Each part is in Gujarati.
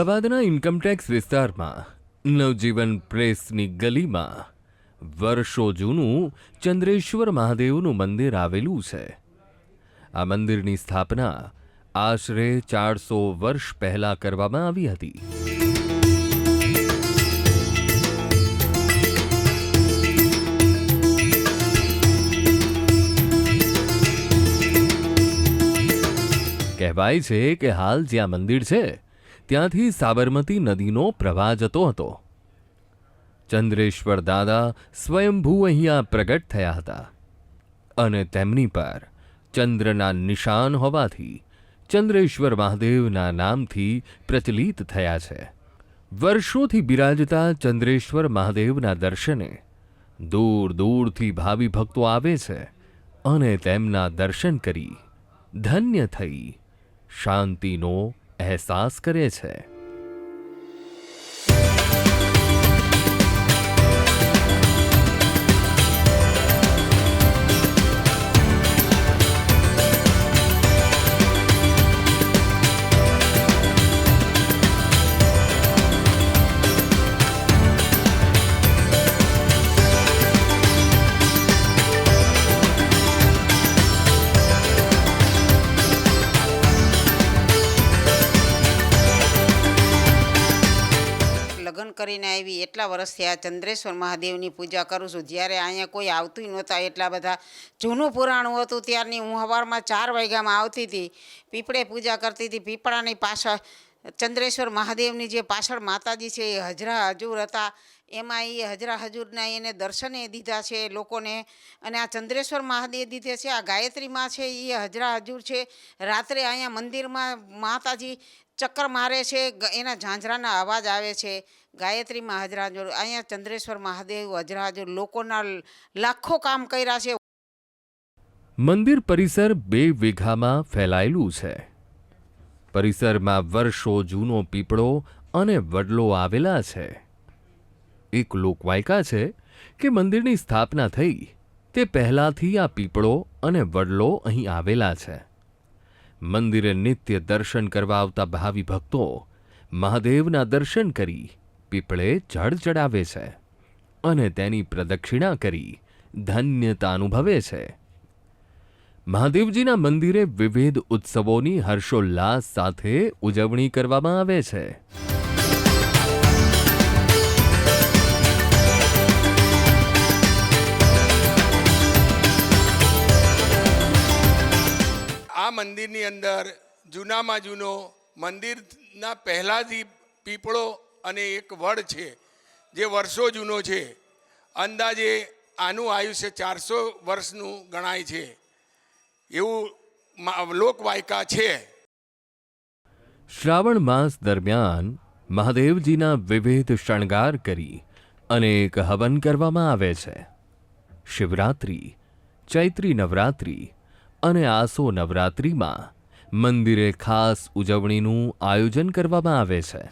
અમદાવાદના ઇન્કમટેક્સ વિસ્તારમાં નવજીવન પ્રેસની ગલીમાં વર્ષો જૂનું ચંદ્રેશ્વર મહાદેવનું મંદિર આવેલું છે. આ મંદિરની સ્થાપના આશરે ચારસો વર્ષ પહેલા કરવામાં આવી હતી. કહેવાય છે કે હાલ જ્યાં મંદિર છે ત્યાંથી સાબરમતી નદીનો પ્રવાહ જતો હતો. ચંદ્રેશ્વર દાદા સ્વયંભૂ અહીંયા પ્રગટ થયા હતા અને તેમની પર ચંદ્રના નિશાન હોવાથી ચંદ્રેશ્વર મહાદેવના નામથી પ્રચલિત થયા છે. વર્ષોથી બિરાજતા ચંદ્રેશ્વર મહાદેવના દર્શને દૂર દૂરથી ભાવિ ભક્તો આવે છે અને તેમના દર્શન કરી ધન્ય થઈ શાંતિનો અહેસાસ કરે છે. કરીને આવી એટલા વર્ષથી આ ચંદ્રેશ્વર મહાદેવની પૂજા કરું છું. જ્યારે અહીંયા કોઈ આવતું નહોતા, એટલા બધા જૂનું પુરાણું હતું. ત્યારની હું સવારમાં ચાર વાગ્યામાં આવતી હતી. પીપળે પૂજા કરતી હતી. પીપળાની પાછળ ચંદ્રેશ્વર મહાદેવની જે પાછળ માતાજી છે, એ હજરા હજુર હતા. એમાં એ હજરા હજુરના એને દર્શને દીધા છે લોકોને. અને આ ચંદ્રેશ્વર મહાદેવ દીધે છે, આ ગાયત્રીમાં છે, એ હજરા હજુર છે. રાત્રે અહીંયા મંદિરમાં માતાજી ચક્કર મારે છે એના ઝાંઝરાના અવાજ આવે છે. ગાયત્રીમાં હજરાજુર અહીંયા ચંદ્રેશ્વર મહાદેવ હજરાજુર લોકોના લાખો કામ કર્યા છે. મંદિર પરિસર બે વીઘામાં ફેલાયેલું છે. પરિસરમાં વર્ષો જૂનો પીપળો અને વડલો આવેલા છે. એક લોકવાયકા છે કે મંદિરની સ્થાપના થઈ તે પહેલાંથી આ પીપળો અને વડલો અહીં આવેલા છે. મંદિરે નિત્ય દર્શન કરવા આવતા ભાવિ ભક્તો મહાદેવના દર્શન કરી પીપળે જળ ચડાવે છે અને તેની પ્રદક્ષિણા કરી ધન્યતા અનુભવે છે. મહાદેવજીના મંદિરે વિવિધ ઉત્સવોની હર્ષોલ્લાસ સાથે ઉજવણી કરવામાં આવે છે. મંદિરની અંદર જૂનામાં જૂનો મંદિરના પહેલાંથી પીપળો અને એક વડ છે, જે વર્ષો જૂનો છે. અંદાજે આનું આયુષ્ય ચારસો વર્ષનું ગણાય છે. એવું લોકવાયકા છે. શ્રાવણ માસ દરમિયાન મહાદેવજીના વિવિધ શણગાર કરી અનેક હવન કરવામાં આવે છે. શિવરાત્રિ, ચૈત્રી નવરાત્રિ અને આસો નવરાત્રિમાં મંદિરે ખાસ ઉજવણીનું આયોજન કરવામાં આવે છે.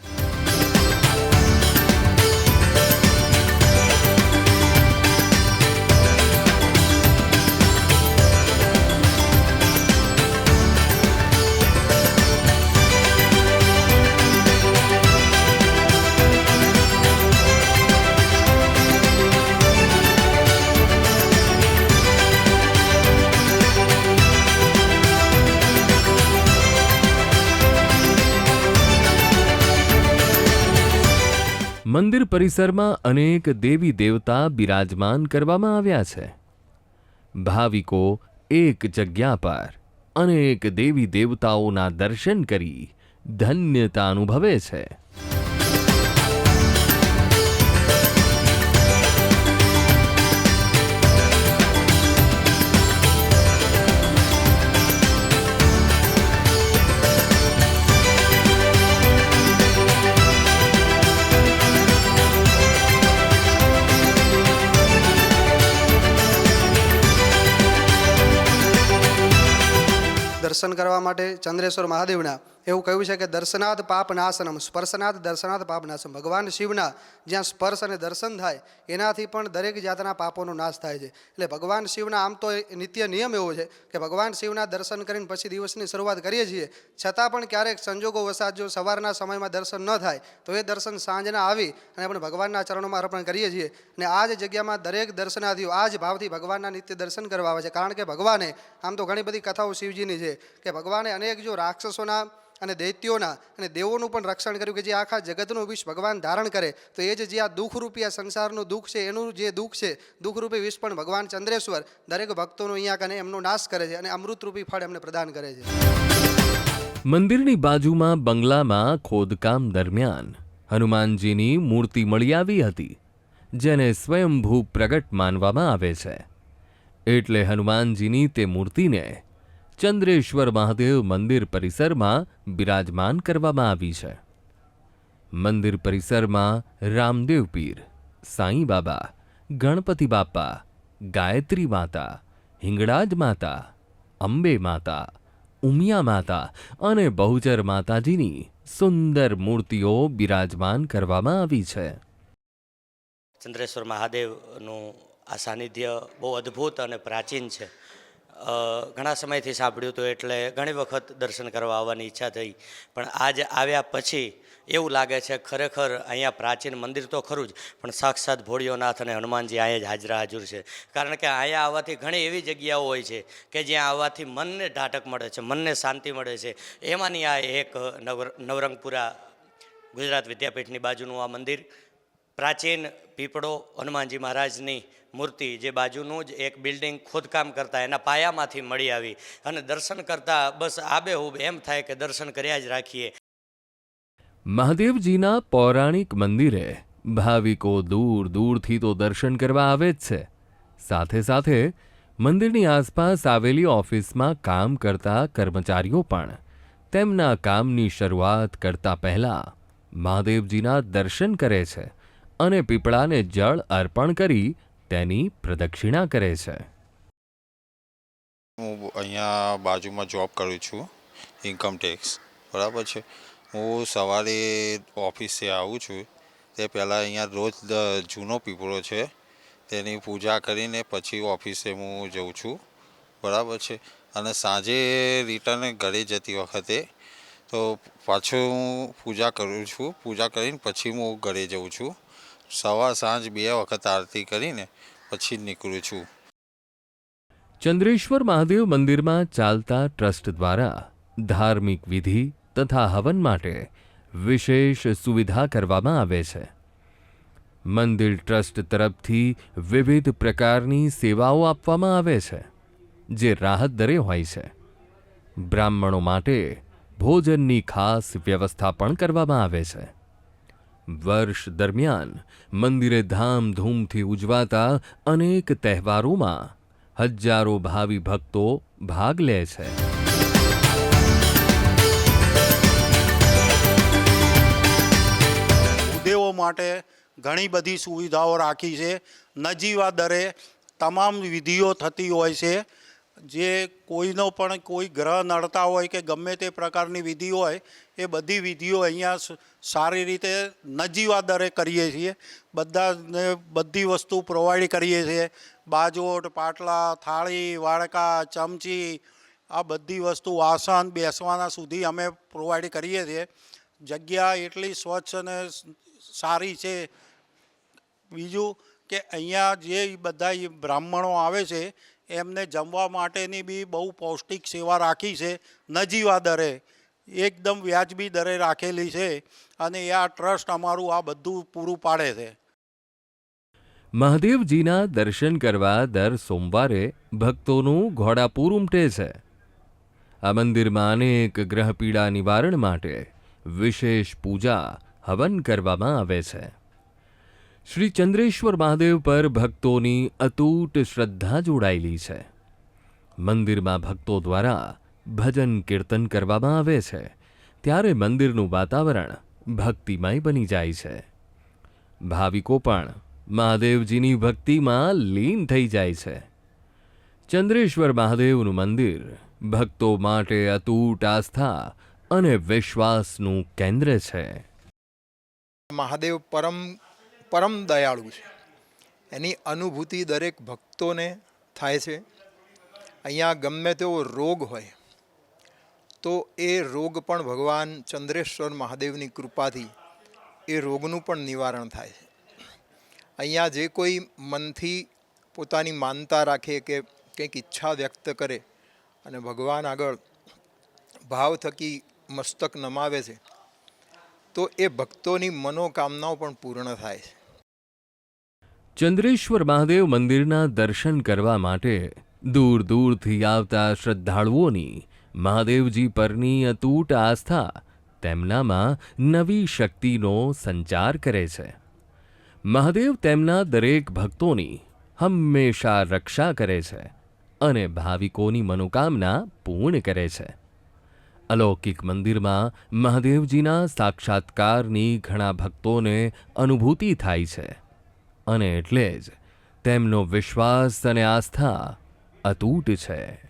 મંદિર પરિસરમાં અનેક દેવી દેવતા બિરાજમાન કરવામાં આવ્યા છે. ભાવિકો એક જગ્યા પર અનેક દેવી દેવતાઓના દર્શન કરી ધન્યતા અનુભવે છે. દર્શન કરવા માટે ચંદ્રેશ્વર મહાદેવના એવું કહ્યું છે કે દર્શનાથ પાપ નાશનમ સ્પર્શનાદ દર્શનાદ પાપ ભગવાન શિવના જ્યાં સ્પર્શ અને દર્શન થાય, એનાથી પણ દરેક જાતના પાપોનો નાશ થાય છે. એટલે ભગવાન શિવના આમ તો નિત્ય નિયમ એવો છે કે ભગવાન શિવના દર્શન કરીને પછી દિવસની શરૂઆત કરીએ છીએ. છતાં પણ ક્યારેક સંજોગો વસાત જો સવારના સમયમાં દર્શન ન થાય, તો એ દર્શન સાંજના આવી અને આપણે ભગવાનના ચરણોમાં અર્પણ કરીએ છીએ. અને આ જ જગ્યામાં દરેક દર્શનાર્થીઓ આ જ ભાવથી ભગવાનના નિત્ય દર્શન કરવા આવે છે. કારણ કે ભગવાને, આમ તો ઘણી બધી કથાઓ શિવજીની છે, કે ભગવાને અનેક જો રાક્ષસોના અને દૈત્યોના અને દેવોનું પણ રક્ષણ કર્યું કે જે આખા જગતનું વિષ ભગવાન ધારણ કરે, તો એ જ જે આ દુઃખરૂપી આ સંસારનું દુઃખ છે, એનું જે દુઃખ છે દુઃખરૂપી વિષ પણ ભગવાન ચંદ્રેશ્વર દરેક ભક્તોનું અહીંયા કને એમનો નાશ કરે છે અને અમૃતરૂપી ફળ એમને પ્રદાન કરે છે. મંદિરની બાજુમાં બંગલામાં ખોદકામ દરમિયાન હનુમાનજીની મૂર્તિ મળી આવી હતી, જેને સ્વયંભૂ પ્રગટ માનવામાં આવે છે. એટલે હનુમાનજીની તે મૂર્તિને ચંદ્રેશ્વર મહાદેવ મંદિર પરિસરમાં બિરાજમાન કરવામાં આવી છે. મંદિર પરિસરમાં રામદેવ પીર, સાંઈ બાબા, ગણપતિ બાપા, ગાયત્રી માતા, હિંગળાજ માતા, અંબે માતા, ઉમિયા માતા અને બહુચર માતાજીની સુંદર મૂર્તિઓ બિરાજમાન કરવામાં આવી છે. ચંદ્રેશ્વર મહાદેવનું આ સાનિધ્ય બહુ અદ્ભુત અને પ્રાચીન છે. ઘણા સમયથી સાંભળ્યું હતું એટલે ઘણી વખત દર્શન કરવા આવવાની ઈચ્છા થઈ. પણ આજ આવ્યા પછી એવું લાગે છે ખરેખર અહીંયા પ્રાચીન મંદિર તો ખરું જ, પણ સાક્ષાત ભોળિયોનાથ અને હનુમાનજી અહીંયા જ હાજરા હાજર છે. કારણ કે અહીંયા આવવાથી ઘણી એવી જગ્યાઓ હોય છે કે જ્યાં આવવાથી મનને ઢાટક મળે છે, મનને શાંતિ મળે છે. એમાંની આ એક નવર, નવરંગપુરા ગુજરાત વિદ્યાપીઠની બાજુનું આ મંદિર. પ્રાચીન પીપળો હનુમાનજી મહારાજની મૂર્તિ જે બાજુનું જ એક બિલ્ડિંગ ખોદકામ કરતા એના પાયામાંથી મળી આવી અને દર્શન કરતા બસ આબેહૂબ એમ થાય કે દર્શન કર્યા જ રાખીએ. મહાદેવજીના પૌરાણિક મંદિરે ભાવિકો દૂર દૂરથી તો દર્શન કરવા આવે જ છે. સાથે સાથે મંદિરની આસપાસ આવેલી ઓફિસમાં કામ કરતા કર્મચારીઓ પણ તેમના કામની શરૂઆત કરતા પહેલાં મહાદેવજીના દર્શન કરે છે અને પીપળાને જળ અર્પણ કરી તેની પ્રદક્ષિણા કરે છે. હું અહીંયા બાજુમાં જોબ કરું છું ઇન્કમ ટેક્સ બરાબર છે? હું સવારે ઓફિસે આવું છું, તે પહેલાં અહીંયા રોજ જૂનો પીપળો છે, તેની પૂજા કરીને પછી ઓફિસે હું જઉં છું. બરાબર છે? અને સાંજે રિટર્ન ઘરે જતી વખતે તો પાછું હું પૂજા કરું છું, પૂજા કરીને પછી હું ઘરે જઉં છું. સવાર સાંજ બે વખત આરતી કરીને પછી નીકળું છું. ચંદ્રેશ્વર મહાદેવ મંદિરમાં ચાલતા ટ્રસ્ટ દ્વારા ધાર્મિક વિધિ તથા હવન માટે વિશેષ સુવિધા કરવામાં આવે છે. મંદિર ટ્રસ્ટ તરફથી વિવિધ પ્રકારની સેવાઓ આપવામાં આવે છે, જે રાહત દરે હોય છે. બ્રાહ્મણો માટે ભોજનની ખાસ વ્યવસ્થા પણ કરવામાં આવે છે. વર્ષ દરમિયાન મંદિરે ધામધૂમથી ઉજવાતા અનેક તહેવારોમાં હજારો ભાવિ ભક્તો ભાગ લે છે. ઉદેવો માટે ઘણી બધી સુવિધાઓ રાખી છે. નજીવા દરે તમામ વિધિઓ થતી હોય છે. જે કોઈનો પણ કોઈ ગ્રહ નડતા હોય કે ગમે તે પ્રકારની વિધિ હોય, એ બધી વિધિઓ અહીંયા સારી રીતે નજીવા દરે કરીએ છીએ. બધાને બધી વસ્તુ પ્રોવાઈડ કરીએ છીએ. બાજોટ, પાટલા, થાળી, વાડકા, ચમચી, આ બધી વસ્તુ આસન બેસવાના સુધી અમે પ્રોવાઈડ કરીએ છીએ. જગ્યા એટલી સ્વચ્છ અને સારી છે. બીજું કે અહીંયા જે બધા બ્રાહ્મણો આવે છે એમને જમવા માટેની બી બહુ પૌષ્ટિક સેવા રાખી છે, નજીવા દરે, એકદમ વ્યાજબી દરે રાખેલી છે અને આ ટ્રસ્ટ અમારું આ બધું પૂરું પાડે છે. મહાદેવજીના દર્શન કરવા દર સોમવારે ભક્તોનું ઘોડાપૂર ઉમટે છે. આ મંદિરમાં અનેક ગ્રહપીડા નિવારણ માટે વિશેષ પૂજા હવન કરવામાં આવે છે. શ્રી ચંદ્રેશ્વર મહાદેવ પર ભક્તોની અતૂટ શ્રદ્ધા જોડાયેલી છે. મંદિરમાં ભક્તો દ્વારા ભજન કીર્તન કરવામાં આવે છે. ત્યારે મંદિરનું વાતાવરણ ભક્તિમય બની જાય છે. ભાવિકો પણ મહાદેવજીની ભક્તિમાં લીન થઈ જાય છે. ચંદ્રેશ્વર મહાદેવનું મંદિર ભક્તો માટે અતૂટ આસ્થા અને વિશ્વાસનું કેન્દ્ર છે. મહાદેવ પરમ પરમ દયાળુ છે. એની અનુભૂતિ દરેક ભક્તોને થાય છે. અહીંયા ગમે તેવો રોગ હોય, તો એ રોગ પણ ભગવાન ચંદ્રેશ્વર મહાદેવની કૃપાથી એ રોગનું પણ નિવારણ થાય છે. અહીંયા જે કોઈ મનથી પોતાની માનતા રાખે કે કંઈક ઈચ્છા વ્યક્ત કરે અને ભગવાન આગળ ભાવ થકી મસ્તક નમાવે છે, તો એ ભક્તોની મનોકામનાઓ પણ પૂર્ણ થાય છે. ચંદ્રેશ્વર મહાદેવ મંદિરના દર્શન કરવા માટે દૂર દૂરથી આવતા શ્રદ્ધાળુઓની મહાદેવજી પરની અતૂટ આસ્થા તેમનામાં નવી શક્તિનો સંચાર કરે છે. મહાદેવ તેમના દરેક ભક્તોની હંમેશા રક્ષા કરે છે અને ભાવિકોની મનોકામના પૂર્ણ કરે છે. અલૌકિક મંદિરમાં મહાદેવજીના સાક્ષાત્કારની ઘણા ભક્તોને અનુભૂતિ થાય છે. અને એટલે જ તેમનો વિશ્વાસ અને આસ્થા અતૂટ છે.